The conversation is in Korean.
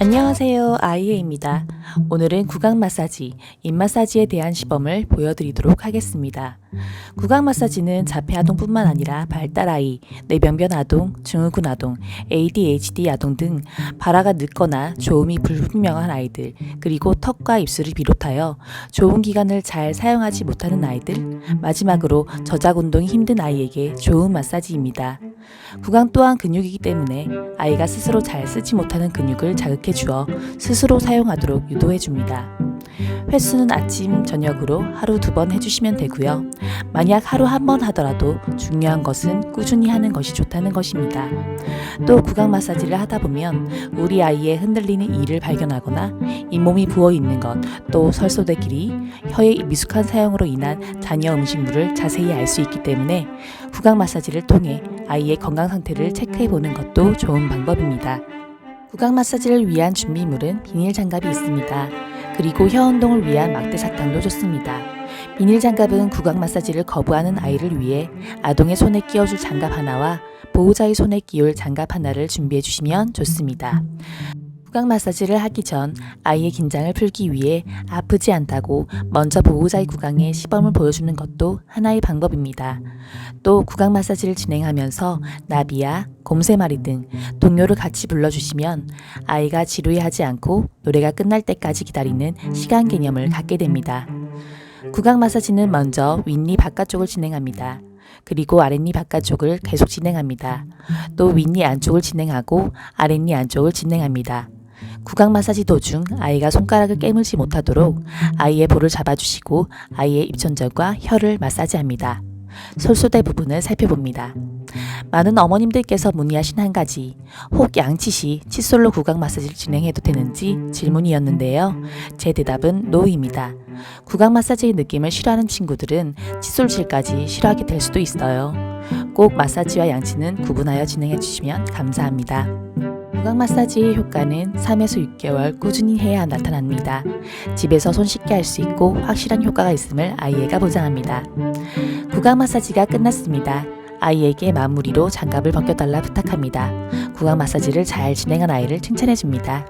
안녕하세요. 아이에입니다. 오늘은 구강 마사지, 입 마사지에 대한 시범을 보여드리도록 하겠습니다. 구강 마사지는 자폐 아동뿐만 아니라 발달 아이, 뇌병변 아동, 증후군 아동, ADHD 아동 등 발화가 늦거나 조음이 불분명한 아이들, 그리고 턱과 입술을 비롯하여 좋은 기관을 잘 사용하지 못하는 아이들, 마지막으로 저작 운동이 힘든 아이에게 좋은 마사지입니다. 구강 또한 근육이기 때문에 아이가 스스로 잘 쓰지 못하는 근육을 자극해 주어 스스로 사용하도록 유도해 줍니다. 횟수는 아침, 저녁으로 하루 두 번 해주시면 되고요. 만약 하루 한 번 하더라도 중요한 것은 꾸준히 하는 것이 좋다는 것입니다. 또 구강 마사지를 하다 보면 우리 아이의 흔들리는 이를 발견하거나 잇몸이 부어 있는 것, 또 설소대 길이, 혀의 미숙한 사용으로 인한 잔여 음식물을 자세히 알 수 있기 때문에 구강 마사지를 통해 아이의 건강 상태를 체크해 보는 것도 좋은 방법입니다. 구강 마사지를 위한 준비물은 비닐 장갑이 있습니다. 그리고 혀 운동을 위한 막대 사탕도 좋습니다. 비닐 장갑은 구강 마사지를 거부하는 아이를 위해 아동의 손에 끼워줄 장갑 하나와 보호자의 손에 끼울 장갑 하나를 준비해 주시면 좋습니다. 구강 마사지를 하기 전 아이의 긴장을 풀기 위해 아프지 않다고 먼저 보호자의 구강에 시범을 보여주는 것도 하나의 방법입니다. 또 구강 마사지를 진행하면서 나비야, 곰새마리 등 동요를 같이 불러주시면 아이가 지루해하지 않고 노래가 끝날 때까지 기다리는 시간 개념을 갖게 됩니다. 구강 마사지는 먼저 윗니 바깥쪽을 진행합니다. 그리고 아랫니 바깥쪽을 계속 진행합니다. 또 윗니 안쪽을 진행하고 아랫니 안쪽을 진행합니다. 구강 마사지 도중 아이가 손가락을 깨물지 못하도록 아이의 볼을 잡아주시고 아이의 입천장과 혀를 마사지합니다. 솔소대 부분을 살펴봅니다. 많은 어머님들께서 문의하신 한 가지, 혹 양치 시 칫솔로 구강 마사지를 진행해도 되는지 질문이었는데요. 제 대답은 노입니다. 구강 마사지의 느낌을 싫어하는 친구들은 칫솔질까지 싫어하게 될 수도 있어요. 꼭 마사지와 양치는 구분하여 진행해 주시면 감사합니다. 구강 마사지의 효과는 3에서 6개월 꾸준히 해야 나타납니다. 집에서 손쉽게 할 수 있고 확실한 효과가 있음을 아이에가 보장합니다. 구강 마사지가 끝났습니다. 아이에게 마무리로 장갑을 벗겨달라 부탁합니다. 구강 마사지를 잘 진행한 아이를 칭찬해 줍니다.